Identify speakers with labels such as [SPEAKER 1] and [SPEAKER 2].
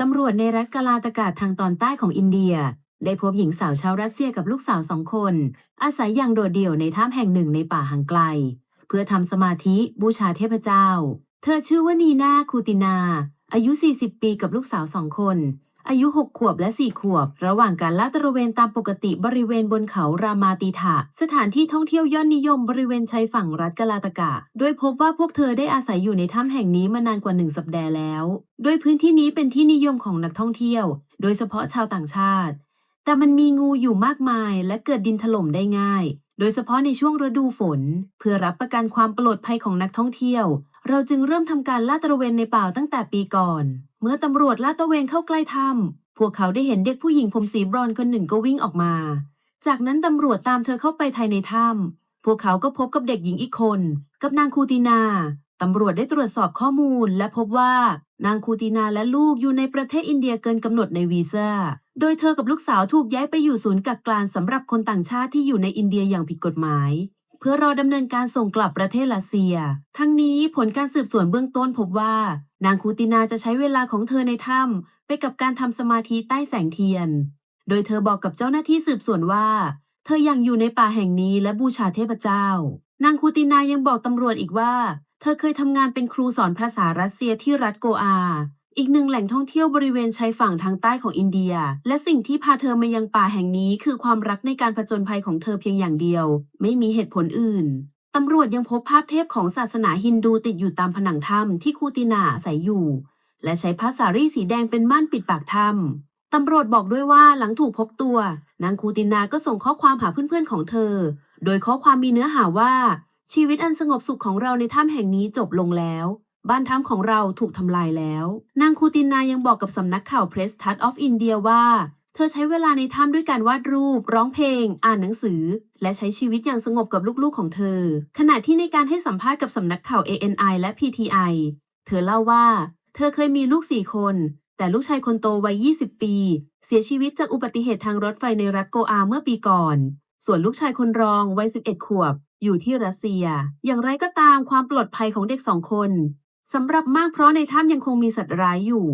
[SPEAKER 1] ตำรวจในรัฐกาลาตากาศทางตอนใต้ของอินเดีย ได้พบหญิงสาวชาวรัสเซียกับลูกสาวสองคน อาศัยอย่างโดดเดี่ยวในถ้ำแห่งหนึ่งในป่าห่างไกล เพื่อทำสมาธิบูชาเทพเจ้า เธอชื่อว่านีนาคูตินา อายุ 40 ปีกับลูกสาวสองคน อายุ 6 ขวบและ 4 ขวบ ระหว่างการลาดตระเวนตามปกติบริเวณบนเขารามาติถะสถานที่ท่องเที่ยวยอดนิยมบริเวณชายฝั่งรัฐกาลาตกะ โดยพบว่าพวกเธอได้อาศัยอยู่ในถ้ำแห่งนี้มานานกว่าหนึ่งสัปดาห์แล้ว โดยพื้นที่นี้เป็นที่นิยมของนักท่องเที่ยว โดยเฉพาะชาวต่างชาติ แต่มันมีงูอยู่มากมายและเกิดดินถล่มได้ง่าย โดยเฉพาะในช่วงฤดูฝน เพื่อรับประกันความปลอดภัยของนักท่องเที่ยว เราจึงเริ่มทำการลาดตระเวนในป่าตั้งแต่ปีก่อน มื่อตำรวจลาดตระเวนเข้าใกล้ถ้ำพวกเขาได้เห็นเด็กผู้หญิงผมสีบรอนคนหนึ่งก็วิ่งออกมา จากนั้นตำรวจตามเธอเข้าไปภายในถ้ำพวกเขาก็พบกับเด็กหญิงอีกคน กับนางคูตินาตำรวจได้ตรวจสอบข้อมูล และพบว่านางคูตินาและลูกอยู่ในประเทศอินเดียเกินกำหนดในวีซ่า โดยเธอกับลูกสาวถูกย้ายไปอยู่ศูนย์กักกลานสำหรับคนต่างชาติที่อยู่ในอินเดียอย่างผิดกฎหมาย เพื่อรอดำเนินการส่งกลับประเทศรัสเซีย ทั้งนี้ผลการสืบสวนเบื้องต้นพบว่า นางคูตินาจะใช้เวลาของเธอในถ้ำไปกับการทำสมาธิใต้แสงเทียน โดยเธอบอกกับเจ้าหน้าที่สืบสวนว่า เธอยังอยู่ในป่าแห่งนี้และบูชาเทพเจ้า นางคูตินายังบอกตำรวจอีกว่า เธอเคยทำงานเป็นครูสอนภาษารัสเซียที่รัฐโกอา อีกหนึ่งแหล่งท่องเที่ยวบริเวณชายฝั่งทางใต้ของอินเดีย และสิ่งที่พาเธอมายังป่าแห่งนี้คือความรักในการผจญภัยของเธอเพียงอย่างเดียว ไม่มีเหตุผลอื่นตำรวจยังพบภาพเทพของศาสนาฮินดูติดอยู่ตามผนังถ้ำที่คูตินาอาศัยอยู่ และใช้ผ้าสารีสีแดงเป็นม่านปิดปากถ้ำตำรวจบอกด้วยว่าหลังถูกพบตัว นางคูตินาก็ส่งข้อความหาเพื่อนๆของเธอ โดยข้อความมีเนื้อหาว่า ชีวิตอันสงบสุขของเราในถ้ำแห่งนี้จบลงแล้ว บ้านถ้ำของเราถูกทำลายแล้ว นางคูตินายังบอกกับสำนักข่าว Press Touch of India ว่า เธอใช้เวลาในถ้ำด้วยการวาดรูป ร้องเพลง อ่านหนังสือ และใช้ชีวิตอย่างสงบกับลูกๆของเธอ ขณะที่ในการให้สัมภาษณ์กับสำนักข่าว ANI และ PTI เธอเล่าว่า เธอเคยมีลูกสี่คน แต่ลูกชายคนโตวัย 20 ปี เสียชีวิตจากอุบัติเหตุทางรถไฟในรัฐโกอาเมื่อปีก่อน ส่วนลูกชายคนรองวัย 11 ขวบ อยู่ที่รัสเซีย อย่างไรก็ตามความปลอดภัยของเด็กสองคน สำหรับมากเพราะในถ้ำยังคงมีสัตว์ร้ายอยู่